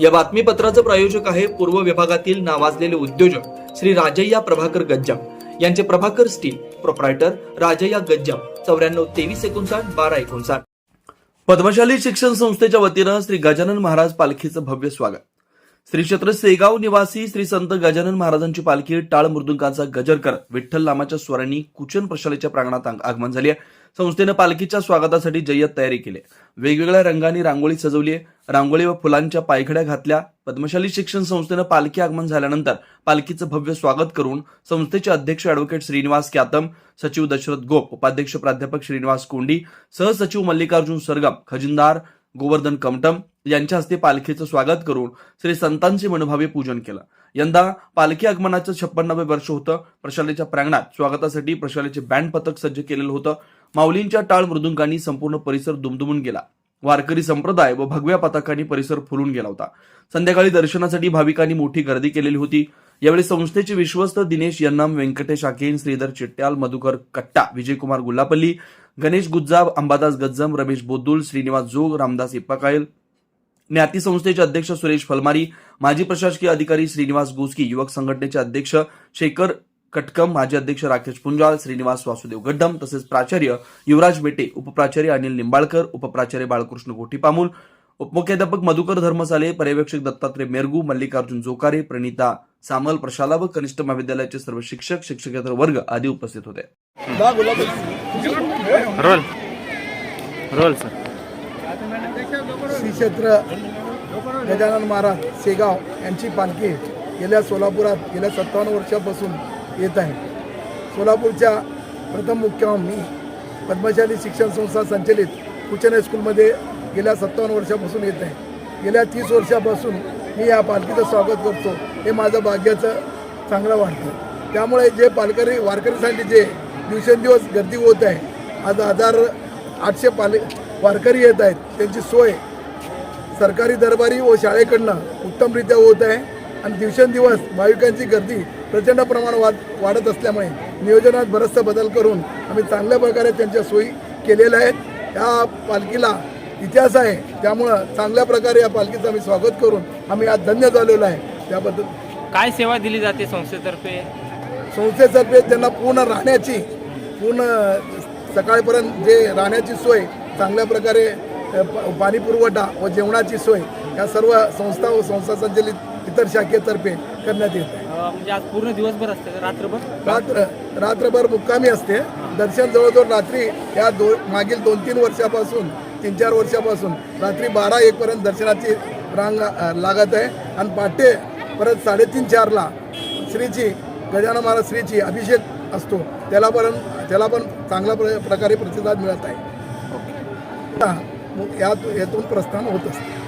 या बातमीपत्राचं प्रायोजक आहे पूर्व विभागातील नावाजलेले उद्योजक श्री राजय्या प्रभाकर गज्जाम. यांचे प्रभाकर स्टील प्रोप्रायटर राजय्या गज्जाम. चौऱ्याण्णव तेवीस एकोणसाठ बारा एकोणसाठ. पद्मशाली शिक्षण संस्थेच्या वतीनं श्री गजानन महाराज पालखीचं भव्य स्वागत. श्री क्षेत्र सेगाव निवासी श्री संत गजानन महाराजांची पालखी टाळ मृदुंकाचा गजर करत विठ्ठल नामाच्या स्वरांनी कुचन प्रशालेच्या प्रांगणात आगमन झाली आहे. संस्थेनं पालखीच्या स्वागतासाठी जय्यत तयारी केली. वेगवेगळ्या रंगांनी रांगोळी सजवली आहे. रांगोळी व फुलांच्या पायखड्या घातल्या. पद्मशाली शिक्षण संस्थेनं पालखी आगमन झाल्यानंतर पालखीचं भव्य स्वागत करून संस्थेचे अध्यक्ष अॅडव्होकेट श्रीनिवास क्यातम सचिव दशरथ गोप उपाध्यक्ष प्राध्यापक श्रीनिवास कोंडी सहसचिव मल्लिकार्जुन सरगम खजिनदार गोवर्धन कमटम यांच्या हस्ते पालखीचं स्वागत करून श्री संतांचे मनोभावे पूजन केलं. यंदा पालखी आगमनाचं छप्पन्नावे वर्ष होतं. प्रशालेच्या प्रांगणात स्वागतासाठी प्रशालेचे बँड पथक सज्ज केलेलं होतं. माऊलींच्या टाळ मृदुंगांनी संपूर्ण परिसर दुमदुमून गेला. वारकरी संप्रदाय व भगव्या पताकांनी परिसर फुलून गेला होता. संध्याकाळी दर्शनासाठी भाविकांनी मोठी गर्दी केलेली होती. यावेळी संस्थेचे विश्वस्त दिनेश यन्नम व्यंकटेश आकेन श्रीधर चिट्ट्याल मधुकर कट्टा विजयकुमार गुल्लापल्ली गणेश गुज्जाब अंबादास गज्जम रमेश बोद्दुल श्रीनिवास जोग रामदास इप्पाकायल. ज्ञाती संस्थेचे अध्यक्ष सुरेश फलमारी माजी प्रशासकीय अधिकारी श्रीनिवास गोसकी युवक संघटनेचे अध्यक्ष शेखर कटकम माजी अध्यक्ष राकेश पुंजाळ श्रीनिवास वासुदेव गड्डम तसेच प्राचार्य युवराज बेटे उपप्राचार्य अनिल निंबाळकर उपप्राचार्य बाळकृष्ण गोटीपामूल उपमुख्याध्यापक मधुकर धर्मसाले पर्यवेक्षक दत्तात्रय मेरगू मल्लिकार्जुन जोकारे प्रणिता सामल प्रशाला व कनिष्ठ महाविद्यालयाचे सर्व शिक्षक शिक्षकेतर वर्ग आदी उपस्थित होते. रोल. रोल सर श्री क्षेत्र गजानन महाराज शेगाव यांची पालखी गेल्या सोलापुरात गेल्या सत्तावन्न वर्षापासून येत आहे. सोलापूरच्या प्रथम मुक्काम मी पद्मशाली शिक्षण संस्था संचलित कुचन हायस्कूलमध्ये गेल्या सत्तावन्न वर्षापासून येत आहे. गेल्या तीस वर्षापासून मी या पालखीचं स्वागत करतो. हे माझं भाग्याचं चांगलं वाटतं. त्यामुळे जे पालकरी वारकरीसाठी जे दिवसेंदिवस गर्दी होत आहे आज हजार आठशे पाल वारकरी येत आहेत. त्यांची सोय सरकारी दरबारी व शाळेकडनं उत्तमरित्या होत आहे. आणि दिवसेंदिवस भाविकांची गर्दी प्रचंड प्रमाणात वाढ वाढत असल्यामुळे नियोजनात बराचसा बदल करून आम्ही चांगल्या प्रकारे त्यांच्या सोयी केलेल्या आहेत. या पालखीला इतिहास आहे. त्यामुळं चांगल्या प्रकारे या पालखीचं आम्ही स्वागत करून आम्ही आज धन्य झालेलो आहे. त्याबद्दल काय सेवा दिली जाते संस्थेतर्फे? संस्थेतर्फे त्यांना पूर्ण राहण्याची पूर्ण सकाळपर्यंत जे राहण्याची सोय चांगल्या प्रकारे पाणी पुरवठा व जेवणाची सोय या सर्व संस्था व संस्था संचलित इतर शाखेतर्फे करण्यात येत आहे. म्हणजे आज पूर्ण दिवसभर असते? रात्रभर? रात्र रात्रभर मुक्कामी असते. दर्शन जवळजवळ रात्री या दो मागील दोन तीन वर्षापासून तीन चार वर्षापासून. रात्री बारा एकपर्यंत दर्शनाची रांग लागत आहे. आणि पहाटे परत साडेतीन चारला श्रीची गजानन महाराज श्रीची अभिषेक असतो. त्याला पण त्याला पण चांगल्या प्र प्रकारे प्रतिसाद मिळत आहे. हा, यातून प्रस्थान होत असते.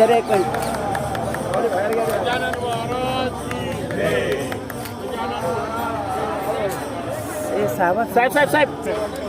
દરેક એ સાહેબ સાહેબ સાહેબ.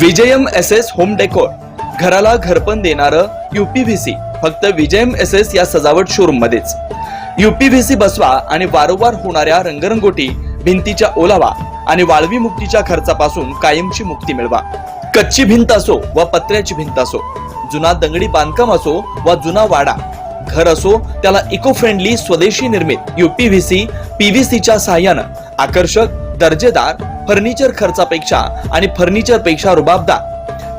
Vijayam S S home decor. घराला घरपण देणार युपीव्हीसी फक्त विजयम एस एस या सजावट शोरूम मध्येच युपीव्हीसी बसवा आणि वारंवार होणाऱ्या रंगरंगोटी भिंतीच्या ओलावा आणि वाळवी मुक्तीच्या खर्चापासून कायमची मुक्ती मिळवा. कच्ची भिंत असो व पत्र्याची भिंत असो जुना दंगडी बांधकाम असो वा जुना वाडा घर असो त्याला इको फ्रेंडली स्वदेशी निर्मित युपीव्हीसी पीव्हीसीच्या सहाय्यानं आकर्षक दर्जेदार फर्निचर खर्चापेक्षा आणि फर्निचरपेक्षा रुबाबदार.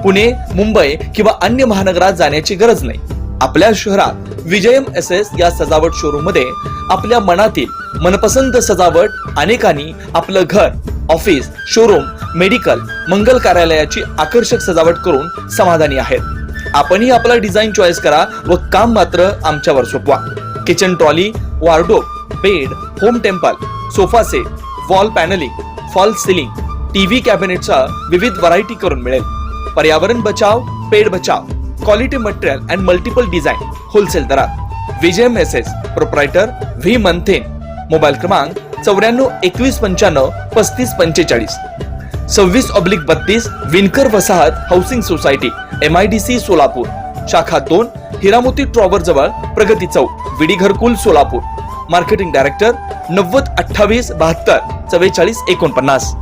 पुणे मुंबई किंवा अन्य महानगरात जाण्याची गरज नाही. आपल्या शहरात विजयम एस एस या सजावट शोरूममध्ये आपल्या मनातील मनपसंत सजावट अनेकांनी आपलं घर ऑफिस शोरूम मेडिकल मंगल कार्यालयाची आकर्षक सजावट करून समाधानी आहेत. आपणही आपला डिझाईन चॉईस करा व काम मात्र आमच्यावर सोपवा. Kitchen trolley wardrobe bed home temple sofa set wall panelling false ceiling TV कॅबिनेटचा विविध व्हरायटी करून मिळेल. पर्यावरण बचाव पेड बचाव quality material and multiple design wholesale दरात. विजय मेसेज प्रोप्रायटर व्ही मंथेन मोबाईल क्रमांक चौऱ्याण्णव एकवीस पंच्याण्णव पस्तीस पंचेचाळीस. सव्वीस ऑब्लिक बत्तीस विनकर वसाहत housing society M I D C Solapur. शाखा दोन हिरामोती ट्रॉवर जवळ प्रगती चौक विडी घरकुल सोलापूर. मार्केटिंग डायरेक्टर नव्वद अठ्ठावीस बहात्तर चव्वेचाळीस एकोणपन्नास.